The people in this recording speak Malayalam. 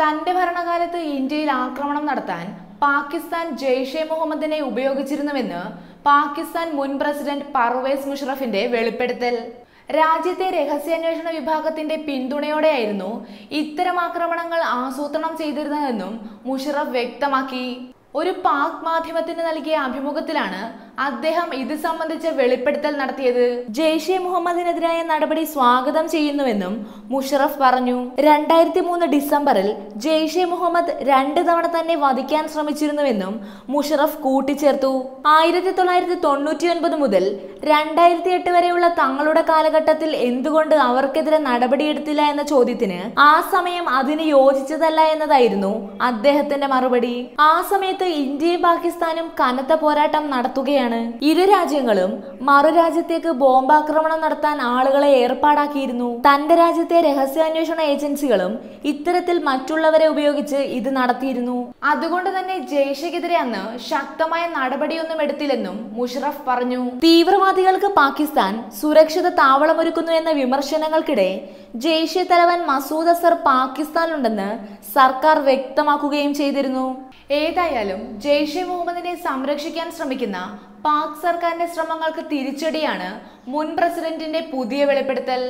തന്റെ ഭരണകാലത്ത് ഇന്ത്യയിൽ ആക്രമണം നടത്താൻ പാകിസ്ഥാൻ ജെയ്ഷെ മുഹമ്മദിനെ ഉപയോഗിച്ചിരുന്നുവെന്ന് പാകിസ്ഥാൻ മുൻ പ്രസിഡന്റ് പർവേസ് മുഷറഫിന്റെ വെളിപ്പെടുത്തൽ. രാജ്യത്തെ രഹസ്യാന്വേഷണ വിഭാഗത്തിന്റെ പിന്തുണയോടെയായിരുന്നു ഇത്തരം ആക്രമണങ്ങൾ ആസൂത്രണം ചെയ്തിരുന്നതെന്നും മുഷറഫ് വ്യക്തമാക്കി. ഒരു പാക് മാധ്യമത്തിന് നൽകിയ അഭിമുഖത്തിലാണ് അദ്ദേഹം ഇത് സംബന്ധിച്ച വെളിപ്പെടുത്തൽ നടത്തിയത്. ജെയ്ഷെ മുഹമ്മദിനെതിരായ നടപടി സ്വാഗതം ചെയ്യുന്നുവെന്നും മുഷറഫ് പറഞ്ഞു. രണ്ടായിരത്തി മൂന്ന് ഡിസംബറിൽ ജെയ്ഷെ മുഹമ്മദ് രണ്ട് തവണ തന്നെ വധിക്കാൻ ശ്രമിച്ചിരുന്നുവെന്നും മുഷറഫ് കൂട്ടിച്ചേർത്തു. ആയിരത്തി തൊള്ളായിരത്തി തൊണ്ണൂറ്റി ഒൻപത് മുതൽ രണ്ടായിരത്തി എട്ട് വരെയുള്ള തങ്ങളുടെ കാലഘട്ടത്തിൽ എന്തുകൊണ്ട് അവർക്കെതിരെ നടപടിയെടുത്തില്ല എന്ന ചോദ്യത്തിന് ആ സമയം അതിന് യോജിച്ചതല്ല എന്നതായിരുന്നു അദ്ദേഹത്തിന്റെ മറുപടി. ആ സമയത്ത് ഇന്ത്യയും പാകിസ്ഥാനും കനത്ത പോരാട്ടം നടത്തുകയാണ്. ഇരു രാജ്യങ്ങളും മറു രാജ്യത്തേക്ക് ബോംബാക്രമണം നടത്താൻ ആളുകളെ ഏർപ്പാടാക്കിയിരുന്നു. തന്റെ രാജ്യത്തെ രഹസ്യാന്വേഷണ ഏജൻസികളും ഇത്തരത്തിൽ മറ്റുള്ളവരെ ഉപയോഗിച്ച് ഇത് നടത്തിയിരുന്നു. അതുകൊണ്ട് തന്നെ ജയ്ഷയ്ക്കെതിരെ അന്ന് ശക്തമായ നടപടിയൊന്നും എടുത്തില്ലെന്നും മുഷറഫ് പറഞ്ഞു. തീവ്രവാദികൾക്ക് പാകിസ്ഥാൻ സുരക്ഷിത താവളമൊരുക്കുന്നു എന്ന വിമർശനങ്ങൾക്കിടെ ജയ്ഷെ തലവൻ മസൂദ് അസർ പാകിസ്ഥാനിലുണ്ടെന്ന് സർക്കാർ വ്യക്തമാക്കുകയും ചെയ്തിരുന്നു. ഏതായാലും ജയ്ഷെ മുഹമ്മദിനെ സംരക്ഷിക്കാൻ ശ്രമിക്കുന്ന പാക് സർക്കാരിന്റെ ശ്രമങ്ങൾക്ക് തിരിച്ചടിയാണ് മുൻ പ്രസിഡന്റിന്റെ പുതിയ വെളിപ്പെടുത്തൽ.